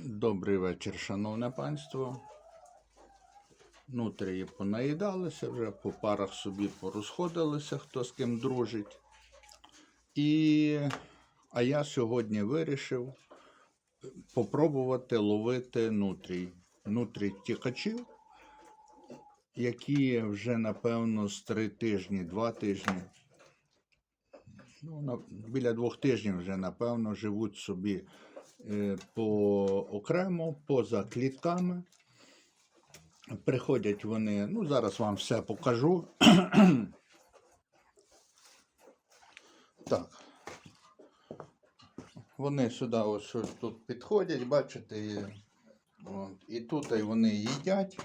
Добрий вечір, шановне панство. Нутрії понаїдалися вже, по парах собі порозходилися, хто з ким дружить. І... А я сьогодні вирішив попробувати ловити нутрій. Нутрій тікачів, які вже, напевно, з три тижні, два тижні. Ну, біля двох тижнів вже, напевно, живуть собі по окремо, поза клітками. Приходять вони, ну зараз вам все покажу. так. Вони сюди ось, ось тут підходять, бачите, і, от, і тут вони їдять.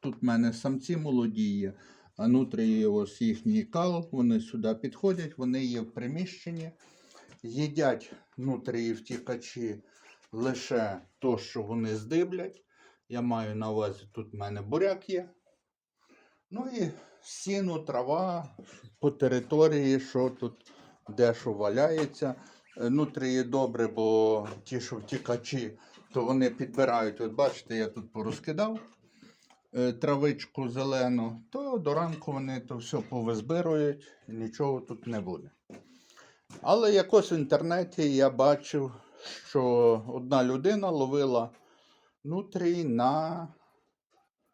Тут в мене самці молоді є, а внутрі ось їхній кал, вони сюди підходять, вони є в приміщенні. Їдять внутрі втікачі лише то, що вони здиблять. Я маю на увазі, тут в мене буряк є. Ну і сіно, трава по території, що тут дещо валяється. Е, Внутрі є добре, бо ті, що втікачі, то вони підбирають. От бачите, я тут порозкидав е, травичку зелену, то до ранку вони то все повизбирують, і нічого тут не буде. Але якось в інтернеті я бачив, що одна людина ловила нутрій на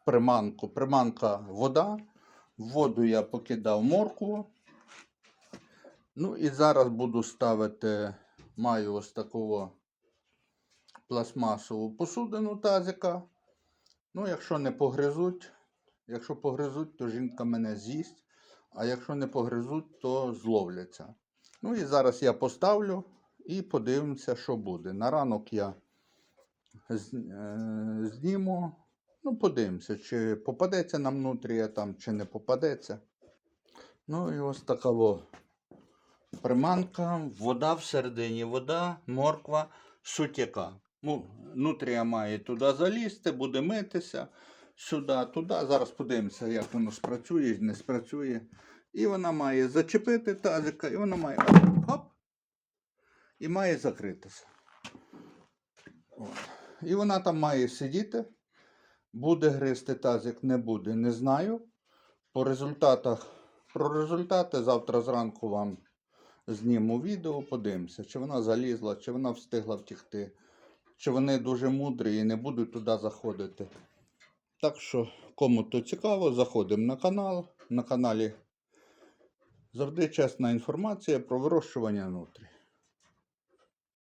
приманку. Приманка вода. Воду я покидав моркву. Ну і зараз буду ставити, маю ось такого пластмасову посудину тазика. Ну, якщо не погризуть, якщо погризуть, то жінка мене з'їсть. А якщо не погризуть, то зловляться. Ну і зараз я поставлю і подивимося, що буде. На ранок я е, зніму. Ну, подивимося, чи попадеться нам внутрі там, чи не попадеться. Ну і ось така во приманка, вода всередині, вода, морква, сутяка. Ну, нутрія має туди залізти, буде митися, сюди, туди. Зараз подивимося, як воно спрацює, не спрацює. І вона має зачепити тазика, і вона має хоп, і має закритися. От. І вона там має сидіти. Буде гризти тазик, не буде, не знаю. По результатах, про результати завтра зранку вам зніму відео, подивимося, чи вона залізла, чи вона встигла втікти, чи вони дуже мудрі і не будуть туди заходити. Так що, кому то цікаво, заходимо на канал. На каналі завжди чесна інформація про вирощування нутрі.